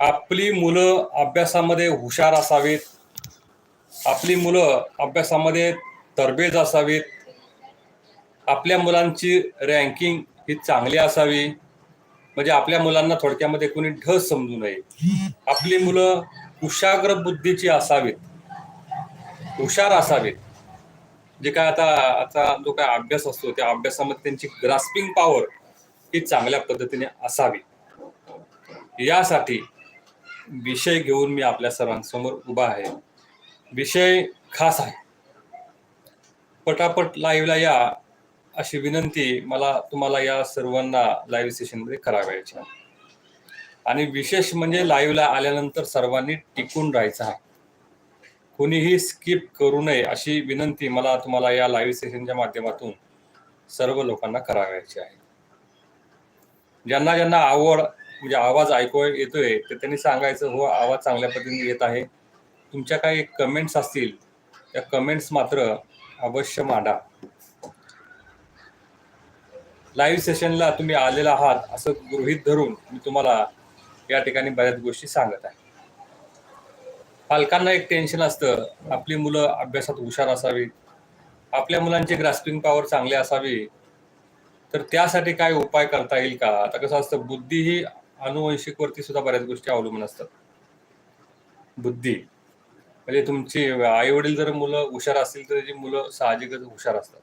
आपली मुलं अभ्यासामध्ये हुशार असावीत. आपली मुलं अभ्यासामध्ये तरबेज असावीत. आपल्या मुलांची रँकिंग ही चांगली असावी. म्हणजे आपल्या मुलांना थोडक्यामध्ये कोणी ढस समजू नये. आपली मुलं कुशाग्र बुद्धीची असावीत. हुशार असावीत. जे काय आता आता जो काय अभ्यास असतो त्या अभ्यासामध्ये त्यांची ग्रास्पिंग पॉवर ही चांगल्या पद्धतीने असावी. यासाठी विषय घेऊन मी आपल्या सर्वांसमोर उभा आहे. विषय खास आहे. पटापट लाईव्हला या अशी विनंती मला तुम्हाला या सर्वांना लाईव्ह सेशनमध्ये करावयाची आहे. आणि विशेष म्हणजे लाईव्हला आल्यानंतर सर्वांनी टिकून राहायचं आहे. कोणीही स्किप करू नये अशी विनंती मला तुम्हाला या लाईव्ह सेशनच्या माध्यमातून सर्व लोकांना करावयाची आहे. ज्यांना ज्यांना आवड म्हणजे आवाज ऐकू येतोय तर त्यांनी सांगायचं हो आवाज चांगल्या पद्धतीने येत आहे. तुमच्या काही कमेंट्स असतील त्या कमेंट्स मात्र अवश्य मांडा. लाईव्ह सेशनला तुम्ही आलेला आहात असं गृहीत धरून मी तुम्हाला या ठिकाणी बऱ्याच गोष्टी सांगत आहे. पालकांना एक टेन्शन असतं आपली मुलं अभ्यासात हुशार असावीत. आपल्या मुलांची ग्रास्पिंग पॉवर चांगली असावी. तर त्यासाठी काय उपाय करता येईल का? आता कसं असतं बुद्धी ही अनुवंशिकवरती सुद्धा बऱ्याच गोष्टी अवलंबून असतात. बुद्धी. म्हणजे तुमची आई वडील जर मुलं हुशार असतील तर त्याची मुलं साहजिकच हुशार असतात.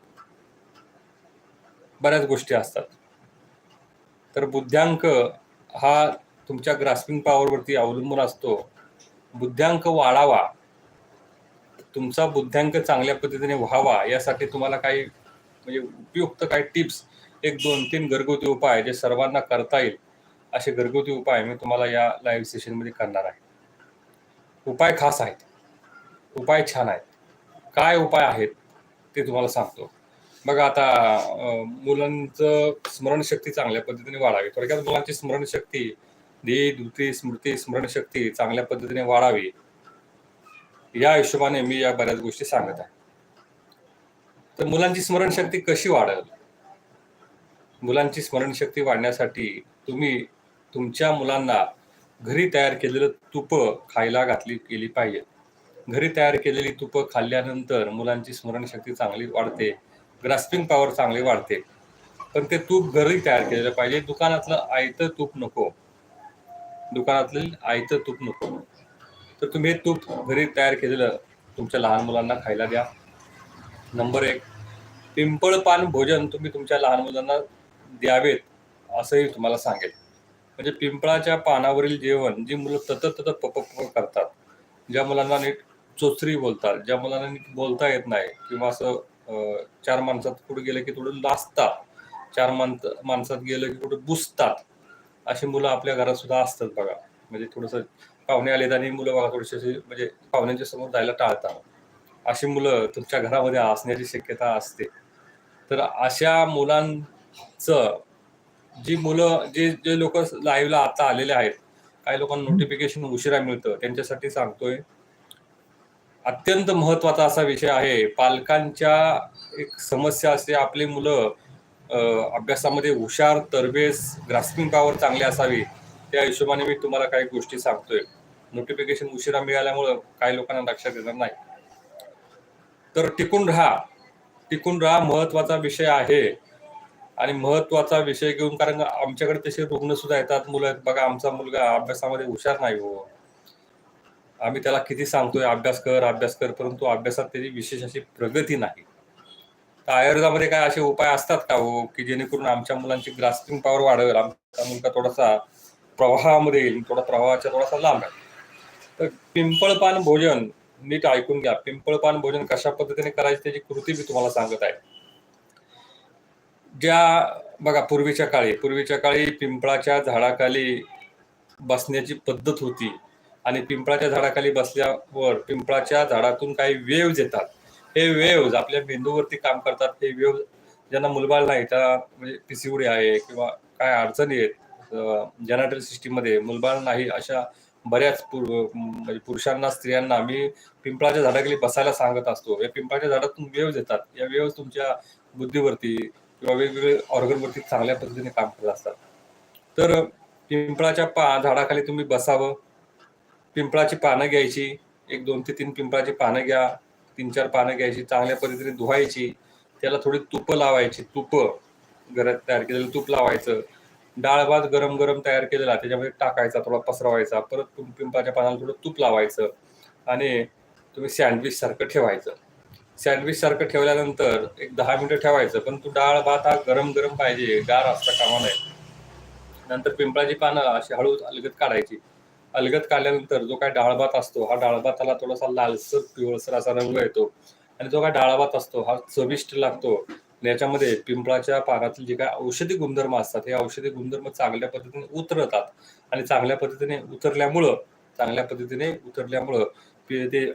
बऱ्याच गोष्टी असतात. तर बुद्ध्यांक हा तुमच्या ग्रास्पिंग पॉवरवरती अवलंबून असतो. बुद्ध्यांक वाढावा. तुमचा बुद्ध्यांक चांगल्या पद्धतीने व्हावा यासाठी तुम्हाला काही म्हणजे उपयुक्त काही टिप्स एक दोन तीन घरगुती उपाय जे सर्वांना करता येईल. असे घरगुती उपाय मी तुम्हाला या लाईव्ह सेशनमध्ये करणार आहे. उपाय खास आहेत. उपाय छान आहेत. काय उपाय आहेत ते तुम्हाला सांगतो. बघा आता मुलांचं स्मरणशक्ती चांगल्या पद्धतीने वाढावी. थोडक्यात मुलांची स्मरणशक्ती ध्येय दुती स्मृती स्मरणशक्ती चांगल्या पद्धतीने वाढावी. या हिशोबाने मी या बऱ्याच गोष्टी सांगत आहे. तर मुलांची स्मरणशक्ती कशी वाढेल? मुलांची स्मरणशक्ती वाढण्यासाठी तुम्ही तुमच्या मुलांना घरी तयार केलेलं तूप खायला घातली गेली पाहिजे. घरी तयार केलेली तुपं खाल्ल्यानंतर मुलांची स्मरणशक्ती चांगली वाढते ग्रास्पिंग पॉवर चांगली वाढते. पण ते तूप घरी तयार केलेलं पाहिजे. दुकानातलं आयतं तूप नको. दुकानातलं आयतं तूप नको. तर तुम्ही हे तूप घरी तयार केलेलं तुमच्या लहान मुलांना खायला द्या. नंबर एक पिंपळ पान भोजन तुम्ही तुमच्या लहान मुलांना द्यावेत असंही तुम्हाला सांगेल. म्हणजे पिंपळाच्या पानावरील जेवण जी मुलं तत तत पप पप करतात ज्या मुलांना नीट चोचरी बोलतात ज्या मुलांना नीट बोलता येत नाही किंवा असं चार माणसात पुढे गेलं की थोडं लाजतात चार माणस माणसात गेलं की कुठं बुसतात अशी मुलं आपल्या घरात सुद्धा असतात बघा. म्हणजे थोडंसं पाहुणे आलेत आणि मुलं बघा थोडीशी अशी म्हणजे पाहुण्यांच्या समोर जायला टाळतात. अशी मुलं तुमच्या घरामध्ये असण्याची शक्यता असते. तर अशा मुलांचं जी मुलं जे जे लोक लाईव्हला आता आलेले आहेत काही लोकांना नोटिफिकेशन उशिरा मिळतं. त्यांच्यासाठी सांगतोय. अत्यंत महत्त्वाचा असा विषय आहे पालकांच्या एक समस्या असते आपली मुलं अभ्यासामध्ये हुशार तरबेज ग्रास्पिंग पॉवर चांगली असावी त्या हिशोबाने मी तुम्हाला काही गोष्टी सांगतोय. नोटिफिकेशन उशिरा मिळाल्यामुळं काही लोकांना लक्षात येणार नाही. तर टिकून राहा. टिकून राहा महत्त्वाचा विषय आहे. आणि महत्त्वाचा विषय घेऊन कारण आमच्याकडे तसे रुग्ण सुद्धा येतात मुलं आहेत. बघा आमचा मुलगा अभ्यासामध्ये हुशार नाही हो. आम्ही त्याला किती सांगतोय अभ्यास कर अभ्यास कर परंतु अभ्यासात त्याची विशेष अशी प्रगती नाही. तर आयुर्वेदामध्ये काय असे उपाय असतात का हो की जेणेकरून आमच्या मुलांची ग्रास्पिंग पॉवर वाढवेल आमचा मुलगा थोडासा प्रवाहामध्ये येईल थोडा प्रवाहाच्या थोडासा लांब आहे तर पिंपळपान भोजन नीट ऐकून घ्या. पिंपळपान भोजन कशा पद्धतीने करायचे त्याची कृती मी तुम्हाला सांगत आहे. ज्या बघा पूर्वीच्या काळी पूर्वीच्या काळी पिंपळाच्या झाडाखाली बसण्याची पद्धत होती आणि पिंपळाच्या झाडाखाली बसल्यावर पिंपळाच्या झाडातून काही वेव्ज येतात. हे वेव्ज आपल्या मेंदूवरती काम करतात. हे वेव्ह ज्यांना मुलबाळ नाही त्या म्हणजे पिसिवडी आहे किंवा काय अडचणी आहेत जनरेटर सिस्टीममध्ये मुलबाळ नाही अशा बऱ्याच पुर म्हणजे पुरुषांना स्त्रियांना मी पिंपळाच्या झाडाखाली बसायला सांगत असतो. या पिंपळाच्या झाडातून वेव्ज येतात. या वेव्ज तुमच्या बुद्धीवरती किंवा वेगवेगळे ऑर्गनवरती चांगल्या पद्धतीने काम करत असतात. तर पिंपळाच्या पा झाडाखाली तुम्ही बसावं. पिंपळाची पानं घ्यायची. एक दोन ते तीन पिंपळाची पानं घ्या. तीन चार पानं घ्यायची. चांगल्या पद्धतीने धुवायची. त्याला थोडी तुपं लावायची. तुपं. घरात तयार केलेलं तूप लावायचं. डाळ भात गरम गरम तयार केलेला त्याच्यामध्ये टाकायचा थोडा पसरवायचा. परत पिंपळाच्या पानाला थोडं तूप लावायचं. आणि तुम्ही सँडविच सारखं ठेवायचं. सँडविच सारखं ठेवल्यानंतर एक दहा मिनिटं ठेवायचं पण तू डाळ भात हा गरम गरम पाहिजे गार असता कामा नये. नंतर पिंपळाची पानं अशी हळू अलगत काढायची. अलगत काढल्यानंतर जो काय डाळ भात असतो हा डाळ भाताला थोडासा लालसर पिवळसर असा रंग येतो. आणि जो काय डाळ भात असतो हा चविष्ट लागतो. याच्यामध्ये पिंपळाच्या पानातील जे काय औषधी गुणधर्म असतात हे औषधी गुणधर्म चांगल्या पद्धतीने उतरतात. आणि चांगल्या पद्धतीने उतरल्यामुळं चांगल्या पद्धतीने उतरल्यामुळं ते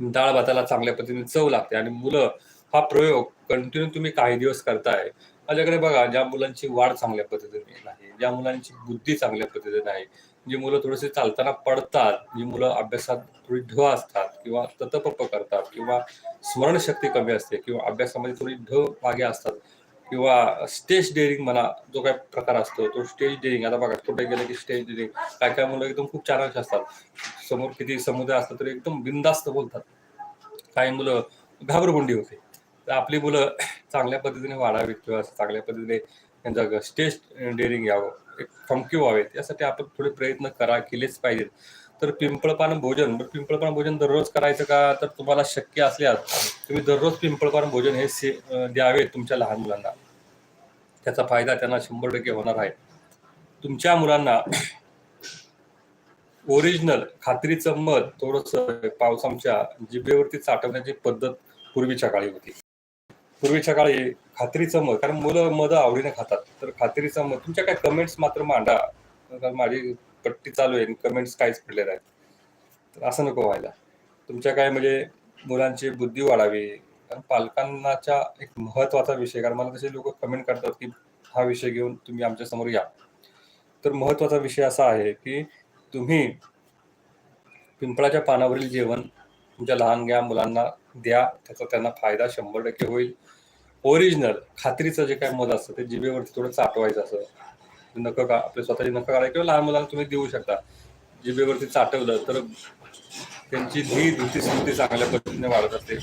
डाळ भाताला चांगल्या पद्धतीने चव लागते आणि मुलं हा प्रयोग कंटिन्यू तुम्ही काही दिवस करताय. माझ्याकडे बघा ज्या मुलांची वाढ चांगल्या पद्धतीने नाही ज्या मुलांची बुद्धी चांगल्या पद्धतीने नाही जी मुलं थोडेसे चालताना पडतात जी मुलं अभ्यासात थोडी ढ असतात किंवा ततपप करतात किंवा स्मरणशक्ती कमी असते किंवा अभ्यासामध्ये थोडी ढ मागे असतात किंवा स्टेज डेअरिंग म्हणा जो काय प्रकार असतो तो स्टेज डेअरिंग आता बघा कुठे गेलं की स्टेज डेअरिंग काय काय मुलं एकदम खूप छान असतात. समोर किती समुदाय असतात तर एकदम बिंदास्त बोलतात. काही मुलं घाबरगुंडी होते. तर आपली मुलं चांगल्या पद्धतीने वाढावीत किंवा चांगल्या पद्धतीने त्यांचा स्टेज डेअरिंग यावं एक थमकी व्हावेत. यासाठी आपण थोडे प्रयत्न करा केलेच पाहिजेत. तर पिंपळपान भोजन पिंपळपान भोजन दररोज करायचं का? तर तुम्हाला शक्य असल्यास तुम्ही दररोज पिंपळपान भोजन हे से द्यावे तुमच्या लहान मुलांना. त्याचा फायदा त्यांना शंभर टक्के होणार आहे. तुमच्या मुलांना ओरिजिनल खात्रीचं मध थोडस पावसाच्या जिभेवरती चाटवण्याची पद्धत पूर्वीच्या काळी होती. पूर्वीच्या काळी खात्रीचं मध कारण मुलं मध आवडीने खातात. तर खात्रीचं मध तुमच्या काय कमेंट्स मात्र मांडा. माझी पट्टी चालू आहे कमेंट्स काहीच पडलेल्या आहेत तर असं नको व्हायला. तुमच्या काय म्हणजे मुलांची बुद्धी वाढावी. कारण पालकांनाच्या एक महत्त्वाचा विषय कारण मला तसे लोक कमेंट करतात की हा विषय घेऊन तुम्ही आमच्यासमोर या. तर महत्त्वाचा विषय असा आहे की तुम्ही पिंपळाच्या पानावरील जेवण तुमच्या लहान घ्या मुलांना द्या त्याचा त्यांना फायदा शंभर टक्के होईल. ओरिजिनल खात्रीचं जे काय मध असतं ते जिभेवरती थोडं चाटवायचं असं. नकं का आपले स्वतःची नकं काढा किंवा लहान मुलांना तुम्ही देऊ शकता. जिभेवरती चाटवलं तर त्यांची धी धुती स्मृती चांगल्या पद्धतीने वाढत असते.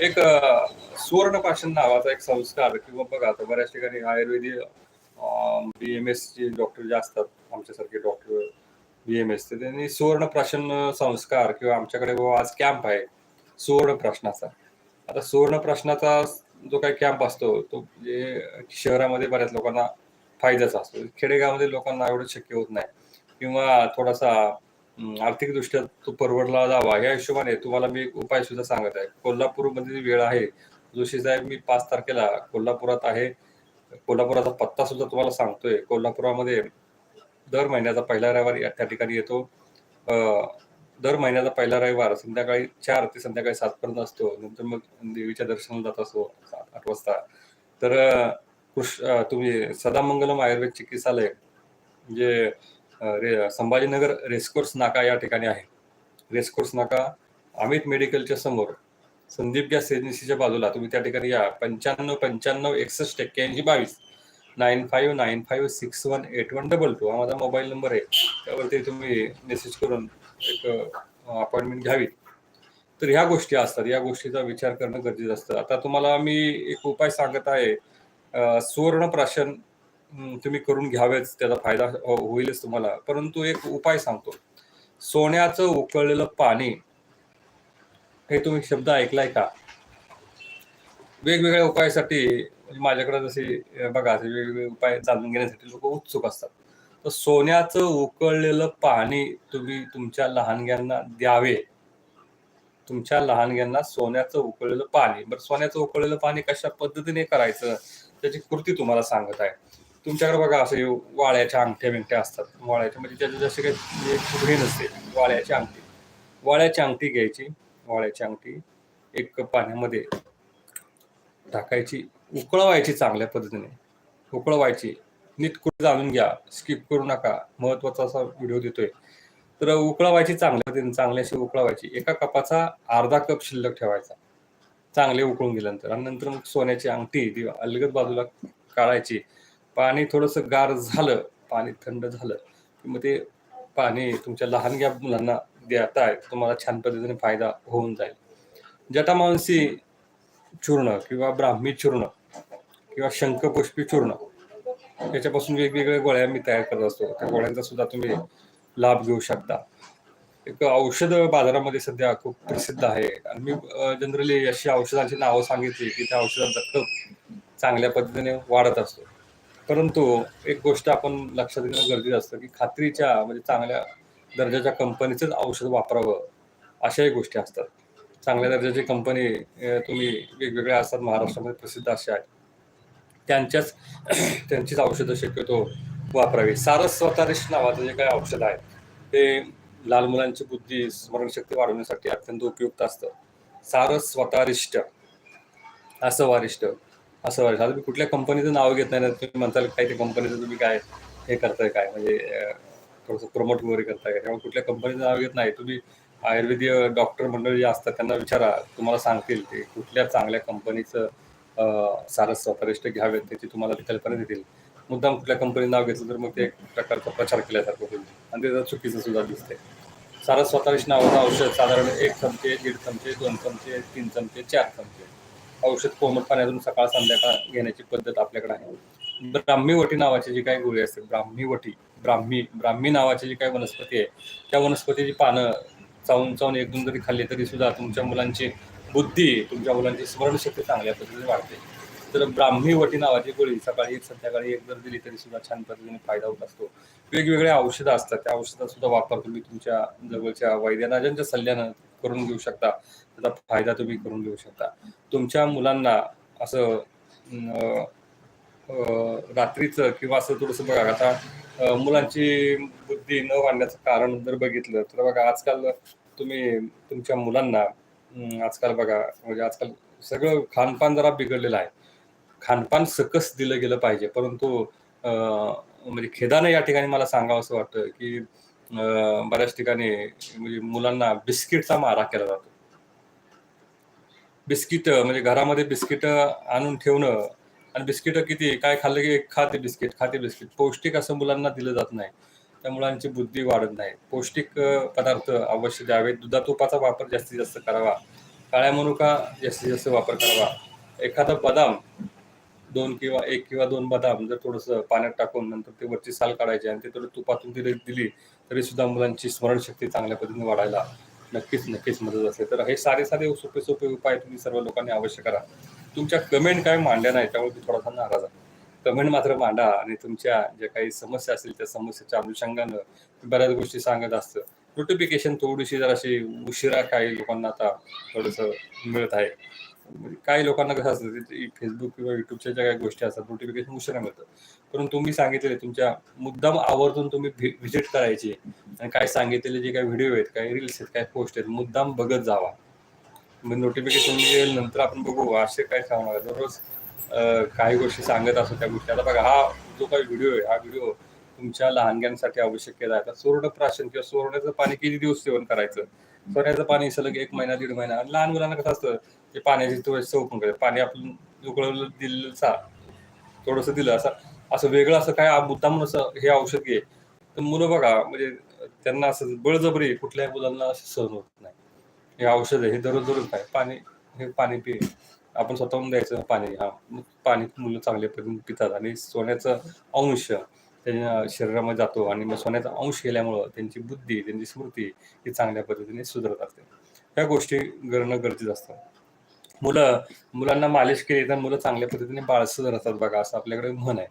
एक अं, सुवर्णपाषण नावाचा एक संस्कार किंवा बघा आता बऱ्याच ठिकाणी आयुर्वेदिक बी एम एस चे डॉक्टर जे असतात आमच्यासारखे डॉक्टर बी एम एस त्यांनी सुवर्णप्राशन संस्कार किंवा आमच्याकडे बाबा आज कॅम्प आहे सुवर्ण प्रश्नाचा आता सुवर्ण प्रश्नाचा जो काही कॅम्प असतो तो म्हणजे शहरामध्ये बऱ्याच लोकांना फायद्याचा असतो. खेडेगावामध्ये लोकांना एवढं शक्य होत नाही. किंवा थोडासा आर्थिकदृष्ट्या तो परवडला जावा या हिशोबाने तुम्हाला मी एक उपाय सुद्धा सांगत आहे. कोल्हापूरमध्ये जी वेळ आहे जोशी साहेब मी पाच तारखेला कोल्हापुरात आहे. कोल्हापुराचा पत्ता सुद्धा तुम्हाला सांगतोय. कोल्हापुरामध्ये दर महिन्याचा पहिला रविवार या- त्या ठिकाणी येतो. दर महिन्याचा पहिला रविवार संध्याकाळी चार ते संध्याकाळी सातपर्यंत असतो. नंतर मग देवीच्या दर्शनाला जात असतो आठ वाजता. तर कृष तुम्ही सदामंगलम आयुर्वेद चिकित्सालय जे रे संभाजीनगर रेसकोर्स नाका या ठिकाणी आहे. रेसकोर्स नाका अमित मेडिकलच्या समोर संदीप गॅस एजन्सीच्या बाजूला तुम्ही त्या ठिकाणी या. पंच्याण्णव पंच्याण्णव एकसष्ट एक्क्याऐंशी बावीस nine five nine five six one eight one double two हा माझा मोबाईल नंबर आहे. त्यावरती तुम्ही मेसेज करून एक अपॉइंटमेंट घ्यावी. तर ह्या गोष्टी असतात. या गोष्टीचा विचार करणं गरजेचं असतं. आता तुम्हाला मी एक उपाय सांगत आहे. सुवर्ण प्राशन तुम्ही करून घ्यावेच त्याचा फायदा होईलच तुम्हाला. परंतु एक उपाय सांगतो. सोन्याचं उकळलेलं पाणी हे तुम्ही शब्द ऐकलाय का? वेगवेगळ्या उपायासाठी माझ्याकडे जसे बघा असे वेगवेगळे उपाय जाणून घेण्यासाठी लोक उत्सुक असतात. तर सोन्याचं उकळलेलं पाणी तुम्ही तुमच्या लहानग्यांना द्यावे. तुमच्या लहानग्यांना सोन्याचं उकळलेलं पाणी. बरं सोन्याचं उकळलेलं पाणी कशा पद्धतीने करायचं? त्याची कृती तुम्हाला सांगत आहे. तुमच्याकडे बघा असे वाळ्याच्या अंगठ्या बिंगठ्या असतात. वाळ्याच्या म्हणजे त्याचे जसे काही म्हणजे फुगडी नसते. वाळ्याची अंगठी. वाळ्याची अंगठी घ्यायची. वाळ्याची अंगठी एक पाण्यामध्ये टाकायची. उकळवायची चांगल्या पद्धतीने. उकळवायची. नीट कुठे जाणून घ्या. स्किप करू नका. महत्त्वाचा असा व्हिडिओ देतोय. तर उकळवायची चांगल्या पद्धतीने चांगल्याशी उकळवायची. एका कपाचा अर्धा कप शिल्लक ठेवायचा. चांगले उकळून गेल्यानंतर आणि नंतर मग सोन्याची अंगठी ती अलगद बाजूला काढायची. पाणी थोडंसं गार झालं पाणी थंड झालं की मग ते पाणी तुमच्या लहानग्या मुलांना देताय तुम्हाला छान पद्धतीने फायदा होऊन जाईल. जटामांसी चूर्ण किंवा ब्राह्मी चूर्ण किंवा शंखपुष्पी चूर्ण याच्यापासून वेगवेगळ्या गोळ्या मी तयार करत असतो. त्या गोळ्यांचा सुद्धा तुम्ही लाभ घेऊ शकता. एक औषध बाजारामध्ये सध्या खूप प्रसिद्ध आहे. आणि मी जनरली अशी औषधांची नावं सांगितली की त्या औषधांचा खप चांगल्या पद्धतीने वाढत असतो. परंतु एक गोष्ट आपण लक्षात घेणं गरजेचं असतं की खात्रीच्या म्हणजे चांगल्या दर्जाच्या कंपनीचंच औषध वापरावं अशाही गोष्टी असतात. चांगल्या दर्जाची कंपनी तुम्ही वेगवेगळ्या असतात महाराष्ट्रामध्ये प्रसिद्ध अशा आहेत. त्यांच्याच त्यांचीच औषधं शक्यतो वापरावी. सारस स्वतारिश नावाचं जे काही औषध आहे ते लहान मुलांची बुद्धी स्मरणशक्ती वाढवण्यासाठी अत्यंत उपयुक्त असतं. सारस स्वतारिष्ट. असं वारिष्ट असं वारिष्ट आता मी कुठल्या कंपनीचं नाव घेत नाही ना तुम्ही म्हणताल काय ते कंपनीचं तुम्ही काय हे करताय काय? म्हणजे थोडंसं प्रमोट वगैरे करताय का त्यामुळे कुठल्या कंपनीचं नाव घेत नाही. तुम्ही आयुर्वेदीय डॉक्टर मंडळी जे असतात त्यांना विचारा. तुम्हाला सांगतील ते कुठल्या चांगल्या कंपनीचं सारस स्वतरिष्ट घ्यावेत त्याची तुम्हाला कल्पना देतील. मुद्दाम कुठल्या कंपनीचं नाव घेतलं तर मग ते एक प्रकारचा प्रचार केल्यासारखं होईल. आणि ते चुकीचं सुद्धा दिसतंय. सारस स्वतरिष्ट नावाचं औषध साधारण एक चमचे दीड चमचे दोन चमचे तीन चमचे चार चमचे. औषध कोमट पाण्यातून सकाळ संध्याकाळ घेण्याची पद्धत आपल्याकडे आहे. ब्राह्मी वटी नावाची जी काही गोळी असते ब्राह्मी वटी ब्राह्मी ब्राह्मी नावाची जी काही वनस्पती आहे त्या वनस्पतीची पानं चावून चावून एक दोन जरी खाल्ली तरी सुद्धा तुमच्या मुलांची बुद्धी तुमच्या मुलांची स्मरणशक्ती चांगल्या पद्धतीने वाढते. तर ब्राह्मी वटी नावाची गोळी सकाळी एक संध्याकाळी एक जर दिली तरी सुद्धा छान पद्धतीने फायदा होत असतो. वेगवेगळ्या औषधं असतात. त्या औषधाचा सुद्धा वापर तुम्ही तुमच्या जवळच्या वैद्यनाजांच्या सल्ल्यानं करून घेऊ शकता त्याचा फायदा तुम्ही करून घेऊ शकता. तुमच्या मुलांना असं रात्रीचं किंवा असं थोडंसं बघा आता मुलांची बुद्धी न वाढण्याचं कारण जर बघितलं तर बघा आजकाल तुम्ही तुमच्या मुलांना आजकाल बघा म्हणजे आजकाल सगळं खानपान जरा बिघडलेलं आहे. खानपान सकस दिलं गेलं पाहिजे. परंतु अं, म्हणजे खेदानं या ठिकाणी मला सांगावं असं वाटतं की अं, बऱ्याच ठिकाणी म्हणजे मुलांना बिस्किटचा मारा केला जातो. बिस्किट म्हणजे घरामध्ये बिस्किट आणून ठेवणं आणि बिस्किट किती काय खाल्लं की खाते बिस्किट खाते बिस्किट. पौष्टिक असं मुलांना दिलं जात नाही. त्या मुलांची बुद्धी वाढत नाही. पौष्टिक पदार्थ अवश्य द्यावे दुधा तुपाचा वापर जास्तीत जास्त करावा. काळ्या मनुका जास्तीत जास्त वापर करावा. एखादा बदाम दोन किंवा एक किंवा दोन बदाम जर थोडंसं पाण्यात टाकून नंतर ते वरची साल काढायची आणि ते थोडं तुपातून दिली दिली तरी सुद्धा मुलांची स्मरणशक्ती चांगल्या पद्धतीने वाढायला नक्कीच नक्कीच मदत असते तर हे साधे साधे सोपे सोपे उपाय तुम्ही सर्व लोकांनी अवश्य करा. तुमच्या कमेंट काय मांडल्या नाही त्यामुळे मी थोडासा नाराज आहे. कमेंट मात्र मांडा आणि तुमच्या ज्या काही समस्या असतील त्या समस्येच्या अनुषंगानं बऱ्याच गोष्टी सांगत असतं. नोटिफिकेशन थोडीशी जराशी उशिरा काही लोकांना आता थोडंसं मिळत आहे. म्हणजे काही लोकांना कसं असतं फेसबुक किंवा युट्यूबच्या ज्या काही गोष्टी असतात नोटिफिकेशन उशिरा मिळतं. परंतु तुम्ही सांगितलेले तुमच्या मुद्दाम आवर्जून तुम्ही व्हिजिट करायची आणि काय सांगितलेले जे काही व्हिडिओ आहेत काही रील्स आहेत काही पोस्ट आहेत मुद्दाम बघत जावा. मग नोटिफिकेशन येईल नंतर आपण बघू असे काय सांगणार दररोज काही गोष्टी सांगत असतो त्या गोष्टी. आता बघा हा जो काही व्हिडिओ आहे हा व्हिडिओ तुमच्या लहानग्यांसाठी आवश्यक केला आहे. आता सुवर्ण प्राशन किंवा सुवर्णाचं पाणी किती दिवस सेवन करायचं? सोन्याचं पाणी सलग एक महिना दीड महिना. आणि लहान मुलांना कसं असतं ते पाण्याची तो सव पण करते पाणी आपण उकळवलं दिलं सा. थोडंसं दिलं असं. असं वेगळं असं काय मुद्दाम असं हे औषध घे. तर मुलं बघा म्हणजे त्यांना असं बळजबरी कुठल्याही मुलांना असं सहन होत नाही. हे औषध आहे हे दररोज दररोज काय पाणी हे पाणी पि. आपण स्वतःहून द्यायचं पाणी. हा पाणी मुलं चांगल्या पद्धतीने पितात. आणि सोन्याचं अंश त्यांच्या शरीरामध्ये जातो आणि मग सोन्याचा अंश केल्यामुळं त्यांची बुद्धी त्यांची स्मृती ही चांगल्या पद्धतीने सुधारत असते. या गोष्टी करणं गरजेचं असतं. मुलं मुलांना मालिश केली तर मुलं चांगल्या पद्धतीने बाळसं राहतात बघा असं आपल्याकडे म्हण आहे.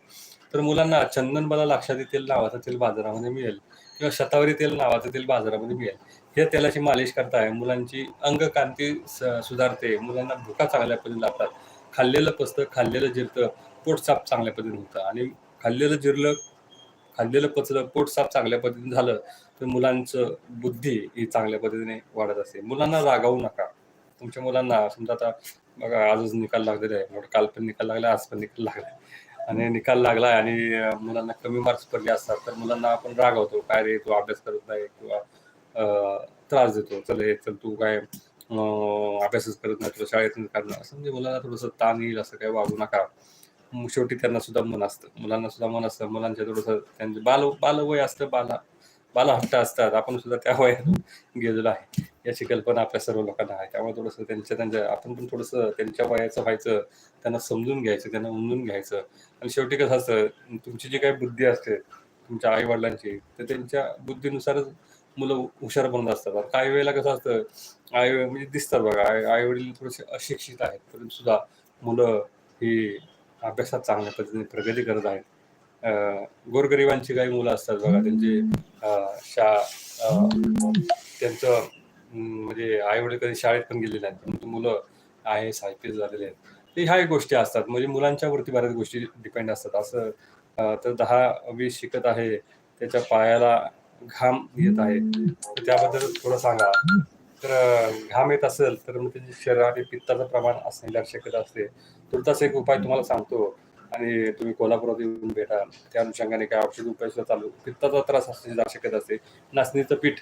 तर मुलांना चंदनबाला लाक्षादी तेल नावाचं तेल बाजारामध्ये मिळेल किंवा शतावरी तेल नावाचं तेल बाजारामध्ये मिळेल. हे तेलाची मालिश करताय मुलांची अंगकांती स- सुधारते मुलांना भुका चांगल्या पद्धतीने लागतात. खाल्लेलं पचतं खाल्लेलं जिरतं पोट चांगल्या पद्धतीने होतं आणि खाल्लेलं जिरलं खाल्लेलं पचलं पोट साफ चांगल्या पद्धतीने झालं तर मुलांचं बुद्धी ही चांगल्या पद्धतीने वाढत असते. मुलांना रागावू नका. तुमच्या मुलांना समजा आता बघा आजच निकाल लागलेला आहे. मोठा काल पण निकाल लागला आज पण निकाल लागला आणि निकाल लागला आणि मुलांना कमी मार्क्स पडले असतात तर मुलांना आपण रागवतो. काय रे तू अभ्यास करत नाही किंवा त्रास देतो. चल हे चल तू काय अभ्यासच करत नाही तुला शाळेतून काढणं. असं म्हणजे मुलांना थोडंसं ताण येईल असं काही वागू नका. शेवटी त्यांना सुद्धा मन असतं. मुलांना सुद्धा मन असतं. मुलांच्या थोडंसं त्यांचे बाल बालवय असतं बाला बालहट्ट असतात. आपण सुद्धा त्या वयात गेलेलो आहे. याची कल्पना आपल्या सर्व लोकांना आहे. त्यामुळे थोडंसं त्यांच्या त्यांच्या आपण पण थोडंसं त्यांच्या वयाचं व्हायचं त्यांना समजून घ्यायचं त्यांना उमजून घ्यायचं. आणि शेवटी कसं असतं तुमची जी काही बुद्धी असते तुमच्या आई वडिलांची तर त्यांच्या बुद्धीनुसारच मुलं हुशार बनत असतात. काही वेळेला कसं असतं आई म्हणजे दिसतात बघा आई आई वडील थोडेसे अशिक्षित आहेत. तरी सुद्धा मुलं ही अभ्यासात चांगल्या पद्धतीने प्रगती करत आहेत. गोरगरिबांची काही मुलं असतात बघा त्यांचे शा त्यांचं म्हणजे आई वडील कधी शाळेत पण गेलेले नाहीत. परंतु मुलं I S I P S झालेले आहेत. ते ह्या एक गोष्टी असतात. म्हणजे मुलांच्या वरती बऱ्याच गोष्टी डिपेंड असतात. असं तर दहा वीस शिकत आहे त्याच्या पायाला घाम येत आहे. तर त्याबद्दल थोडं सांगा. तर घाम येत असेल तर मग त्याच्या शरीरात पित्ताचं प्रमाण असणे शक्यता असते. तुर्तास एक उपाय तुम्हाला सांगतो. आणि तुम्ही कोल्हापुरात येऊन भेटा. त्या अनुषंगाने काय औषध उपाय सुद्धा चालू. पित्ताचा त्रास असण्याची शक्यता असते. नाचणीचं पीठ.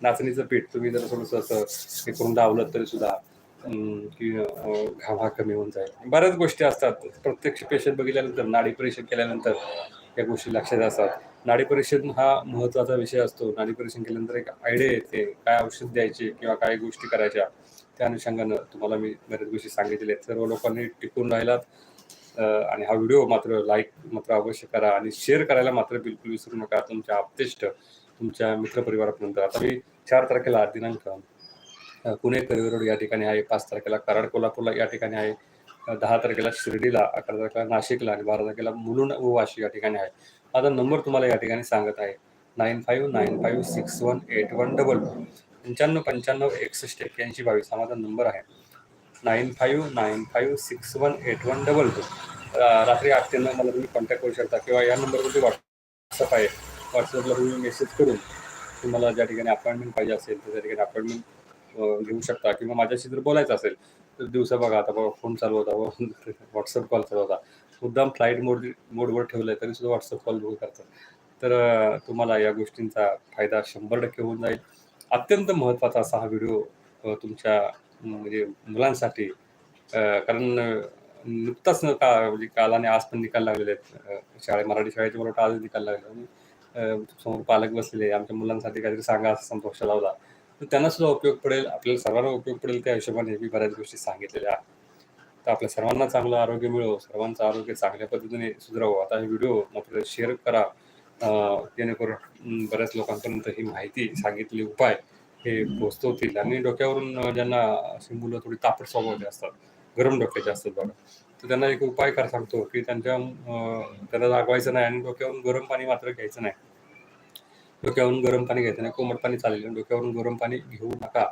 नाचणीचं पीठ. तुम्ही जर थोडंसं असं हे करून लावलं तरी सुद्धा की घाम हा कमी होऊन जाईल. बऱ्याच गोष्टी असतात. प्रत्यक्ष पेशंट बघितल्यानंतर नाडी परीक्षण केल्यानंतर या गोष्टी लक्षात असतात. नाडी परीक्षण हा महत्त्वाचा विषय असतो. नाडी परीक्षण केल्यानंतर एक आयडिया येते. काय औषध द्यायचे किंवा काय गोष्टी करायच्या. त्या अनुषंगानं तुम्हाला मी बऱ्याच गोष्टी सांगितलेल्या आहेत. सर्व लोकांनी टिकून राहिलात. आणि हा व्हिडिओ मात्र लाईक मात्र अवश्य करा आणि शेअर करायला मात्र बिलकुल विसरू नका. तुमच्या आपतेष्ट तुमच्या मित्रपरिवारापर्यंत. आता मी चार तारखेला दिनांक पुणे करिअर रोड या ठिकाणी आहे. पाच तारखेला कराड कोल्हापूरला या ठिकाणी आहे. दहा तारखेला शिर्डीला अकरा तारखेला नाशिकला आणि बारा तारखेला मुलुंड व वाशी या ठिकाणी आहे. माझा नंबर तुम्हाला या ठिकाणी सांगत आहे. Nine five nine five six one eight one double पंच्याण्णव पंच्याण्णव एकसष्ट एक्क्याऐंशी बावीस हा माझा नंबर आहे. Nine five nine five six one eight one double two. रात्री आठ ते नऊ मला तुम्ही कॉन्टॅक्ट करू शकता किंवा या नंबरवरती व्हॉट्सअप आहे. व्हॉट्सअपला तुम्ही मेसेज करून तुम्हाला ज्या ठिकाणी अपॉइंटमेंट पाहिजे असेल तर त्या ठिकाणी अपॉइंटमेंट घेऊ शकता किंवा माझ्याशी जर बोलायचं असेल तर दिवसा बघा आता बघा फोन चालू होता व्हॉट्सअप कॉल चालू होता. मुद्दाम फ्लाईट मोड मोडवर ठेवलं आहे तरी सुद्धा व्हॉट्सअप कॉल बघू करतात. तर तुम्हाला या गोष्टींचा फायदा शंभर टक्के होऊन जाईल. अत्यंत महत्त्वाचा असा हा व्हिडिओ तुमच्या म्हणजे मुलांसाठी कारण नुकताच न का म्हणजे काल आणि आज पण निकाल लागलेले आहेत. अं, शाळे मराठी शाळेचे मला आज निकाल लागले आणि समोर पालक बसलेले आमच्या मुलांसाठी काहीतरी सांगा असा संतोष लावला. तर त्यांना सुद्धा उपयोग पडेल. आपल्याला सर्वांना उपयोग पडेल त्या हिशोबाने मी बऱ्याच गोष्टी सांगितलेल्या. आहेत तर आपल्या सर्वांना चांगलं आरोग्य मिळो. सर्वांचं आरोग्य चांगल्या पद्धतीने सुधारावं. आता हे व्हिडिओ मात्र शेअर करा. जेणेकरून बऱ्याच लोकांपर्यंत ही माहिती सांगितली उपाय हे पोहोचवतील आणि डोक्यावरून ज्यांना अशी मुलं थोडी तापट स्वभावचे असतात गरम डोक्याचे असतात बघा तर त्यांना एक उपाय कर सांगतो की त्यांच्या त्याला दाखवायचं जागवायचं नाही आणि डोक्यावरून गरम पाणी मात्र घ्यायचं नाही. डोक्यावरून गरम पाणी घ्यायचं नाही कोमट पाणी चालेल. डोक्यावरून गरम पाणी घेऊ नका.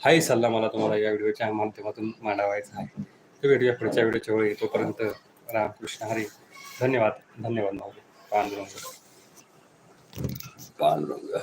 हाही सल्ला मला तुम्हाला या व्हिडिओच्या माध्यमातून मांडावायचा आहे. तो व्हिडिओ पुढच्या व्हिडिओच्या वेळी. तोपर्यंत रामकृष्ण हरी. धन्यवाद. धन्यवाद भाऊ. வாழ்வுங்க